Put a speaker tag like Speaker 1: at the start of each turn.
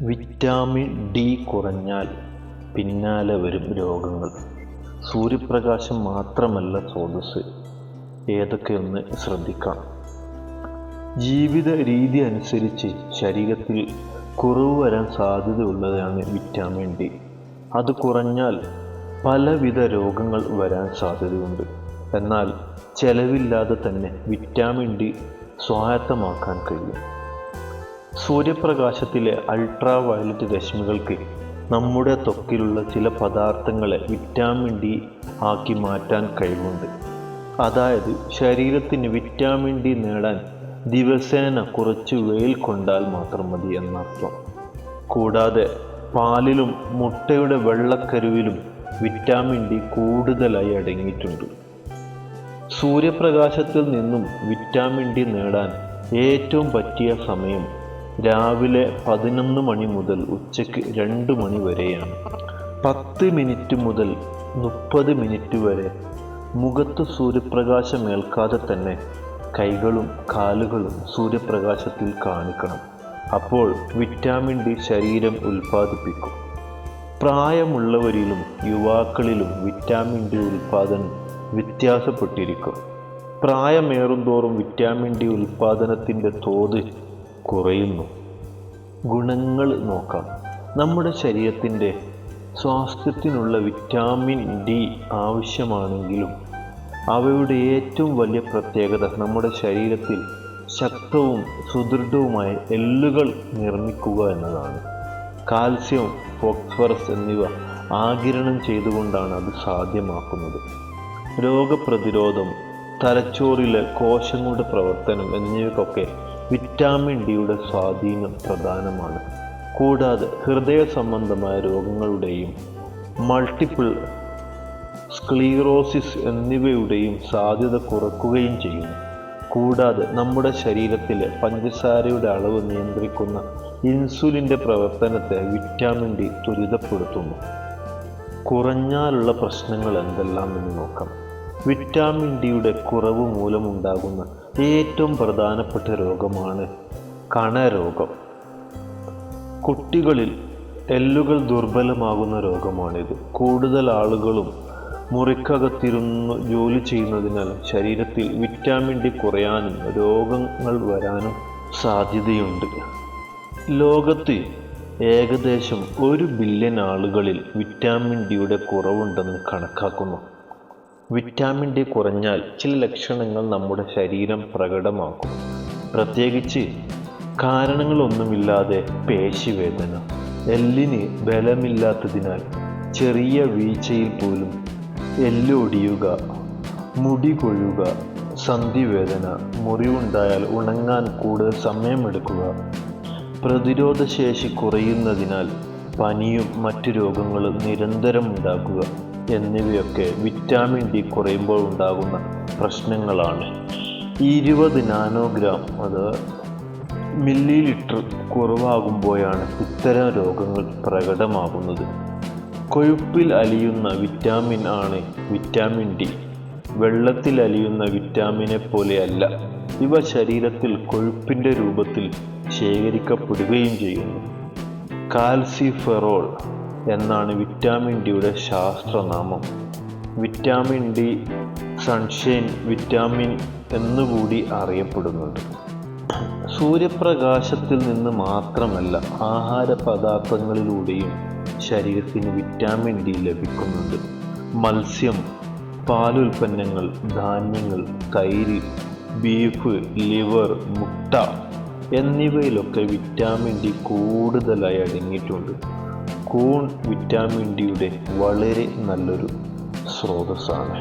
Speaker 1: Vitamin D കുറഞ്ഞാൽ പിന്നാലെ വരും രോഗങ്ങൾ. സൂര്യപ്രകാശം മാത്രമല്ല സ്രോതസ് ഏതൊക്കെയൊന്ന് ശ്രദ്ധിക്കാം. ജീവിത രീതി അനുസരിച്ച് ശരീരത്തിൽ കുറവ് വരാൻ സാധ്യതയുള്ളതാണ് വിറ്റാമിൻ ഡി. അത് കുറഞ്ഞാൽ പലവിധ രോഗങ്ങൾ വരാൻ സാധ്യതയുണ്ട്. എന്നാൽ ചെലവില്ലാതെ തന്നെ വിറ്റാമിൻ ഡി സ്വായത്തമാക്കാൻ കഴിയും. സൂര്യപ്രകാശത്തിലെ അൾട്രാ വയലറ്റ് രശ്മികൾക്ക് നമ്മുടെ ത്വക്കിലുള്ള ചില പദാർത്ഥങ്ങളെ വിറ്റാമിൻ ഡി ആക്കി മാറ്റാൻ കഴിവുണ്ട്. അതായത് ശരീരത്തിന് വിറ്റാമിൻ ഡി നേടാൻ ദിവസേന കുറച്ച് വെയിൽ കൊണ്ടാൽ മാത്രം മതി എന്നർത്ഥം. കൂടാതെ പാലിലും മുട്ടയുടെ വെള്ളക്കരുവിലും വിറ്റാമിൻ ഡി കൂടുതലായി അടങ്ങിയിട്ടുണ്ട്. സൂര്യപ്രകാശത്തിൽ നിന്നും വിറ്റാമിൻ ഡി നേടാൻ ഏറ്റവും പറ്റിയ സമയം രാവിലെ പതിനൊന്ന് മണി മുതൽ ഉച്ചയ്ക്ക് രണ്ട് മണി വരെയാണ്. പത്ത് മിനിറ്റ് മുതൽ മുപ്പത് മിനിറ്റ് വരെ മുഖത്ത് സൂര്യപ്രകാശം ഏൽക്കാതെ തന്നെ കൈകളും കാലുകളും സൂര്യപ്രകാശത്തിൽ കാണിക്കണം. അപ്പോൾ വിറ്റാമിൻ ഡി ശരീരം ഉൽപ്പാദിപ്പിക്കും. പ്രായമുള്ളവരിലും യുവാക്കളിലും വിറ്റാമിൻ ഡി ഉൽപ്പാദനം വ്യത്യാസപ്പെട്ടിരിക്കും. പ്രായമേറുന്തോറും വിറ്റാമിൻ ഡി ഉൽപ്പാദനത്തിന്റെ തോത് കുറയുന്നു. ഗുണങ്ങൾ നോക്കാം. നമ്മുടെ ശരീരത്തിന്റെ സ്വാസ്ഥ്യത്തിനുള്ള വിറ്റാമിൻ ഡി ആവശ്യമാണെങ്കിലും അവയുടെ ഏറ്റവും വലിയ പ്രത്യേകത നമ്മുടെ ശരീരത്തിൽ ശക്തവും സുദൃഢവുമായ എല്ലുകൾ നിർമ്മിക്കുക എന്നതാണ്. കാൽസ്യം ഫോസ്ഫറസ് എന്നിവ ആകിരണം ചെയ്തുകൊണ്ടാണ് അത് സാധ്യമാക്കുന്നത്. രോഗപ്രതിരോധം തലച്ചോറിലെ കോശങ്ങളുടെ പ്രവർത്തനം എന്നിവയ്ക്കൊക്കെ വിറ്റാമിൻ ഡിയുടെ സ്വാധീനം പ്രധാനമാണ്. കൂടാതെ ഹൃദയ സംബന്ധമായ രോഗങ്ങളുടെയും മൾട്ടിപ്പിൾ സ്ക്ലീറോസിസ് എന്നിവയുടെയും സാധ്യത കുറക്കുകയും ചെയ്യുന്നു. കൂടാതെ നമ്മുടെ ശരീരത്തിലെ പഞ്ചസാരയുടെ അളവ് നിയന്ത്രിക്കുന്ന ഇൻസുലിന്റെ പ്രവർത്തനത്തെ വിറ്റാമിൻ ഡി ത്വരിതപ്പെടുത്തുന്നു. കുറഞ്ഞാലുള്ള പ്രശ്നങ്ങൾ എന്തെല്ലാം എന്ന് നോക്കാം. വിറ്റാമിൻ ഡിയുടെ കുറവ് മൂലമുണ്ടാകുന്ന ഏറ്റവും പ്രധാനപ്പെട്ട രോഗമാണ് കണരോഗം. കുട്ടികളിൽ എല്ലുകൾ ദുർബലമാകുന്ന രോഗമാണിത്. കൂടുതൽ ആളുകളും മുറിക്കകത്തിരുന്ന് ജോലി ചെയ്യുന്നതിനാൽ ശരീരത്തിൽ വിറ്റാമിൻ ഡി കുറയാനും രോഗങ്ങൾ വരാനും സാധ്യതയുണ്ട്. ലോകത്ത് ഏകദേശം ഒരു ബില്യൺ ആളുകളിൽ വിറ്റാമിൻ ഡിയുടെ കുറവുണ്ടെന്ന് കണക്കാക്കുന്നു. വിറ്റാമിൻ ഡി കുറഞ്ഞാൽ ചില ലക്ഷണങ്ങൾ നമ്മുടെ ശരീരം പ്രകടമാക്കും. പ്രത്യേകിച്ച് കാരണങ്ങളൊന്നുമില്ലാതെ പേശിവേദന എല്ലിന് ബലമില്ലാത്തതിനാൽ ചെറിയ വീഴ്ചയിൽ പോലും എല്ലൊടിയുക മുടി കൊഴുക സന്ധിവേദന മുറിവുണ്ടായാൽ ഉണങ്ങാൻ കൂടുതൽ സമയമെടുക്കുക പ്രതിരോധശേഷി കുറയുന്നതിനാൽ പനിയും മറ്റു രോഗങ്ങളും നിരന്തരം ഉണ്ടാക്കുക എന്നിവയൊക്കെ വിറ്റാമിൻ ഡി കുറയുമ്പോൾ ഉണ്ടാകുന്ന പ്രശ്നങ്ങളാണ്. ഇരുപത് നാനോഗ്രാം അത് മില്ലി ലിറ്റർ കുറവാകുമ്പോഴാണ് ഇത്തരം രോഗങ്ങൾ പ്രകടമാകുന്നത്. കൊഴുപ്പിൽ അലിയുന്ന വിറ്റാമിൻ ആണ് വിറ്റാമിൻ ഡി. വെള്ളത്തിൽ അലിയുന്ന വിറ്റാമിനെ പോലെയല്ല ഇവ ശരീരത്തിൽ കൊഴുപ്പിന്റെ രൂപത്തിൽ ശേഖരിക്കപ്പെടുകയും ചെയ്യുന്നു. കാൽസിഫെറോൾ എന്നാണ് വിറ്റാമിൻ ഡിയുടെ ശാസ്ത്രനാമം. വിറ്റാമിൻ ഡി സൺഷൈൻ വിറ്റാമിൻ എന്നുകൂടി അറിയപ്പെടുന്നുണ്ട്. സൂര്യപ്രകാശത്തിൽ നിന്ന് മാത്രമല്ല ആഹാര പദാർത്ഥങ്ങളിലൂടെയും ശരീരത്തിന് വിറ്റാമിൻ ഡി ലഭിക്കുന്നുണ്ട്. മത്സ്യം പാലുൽപ്പന്നങ്ങൾ ധാന്യങ്ങൾ തൈര് ബീഫ് ലിവർ മുട്ട എന്നിവയിലൊക്കെ വിറ്റാമിൻ ഡി കൂടുതലായി അടങ്ങിയിട്ടുണ്ട്. കൂൺ വിറ്റാമിൻ ഡിയുടെ വളരെ നല്ലൊരു സ്രോതസ്സാണ്.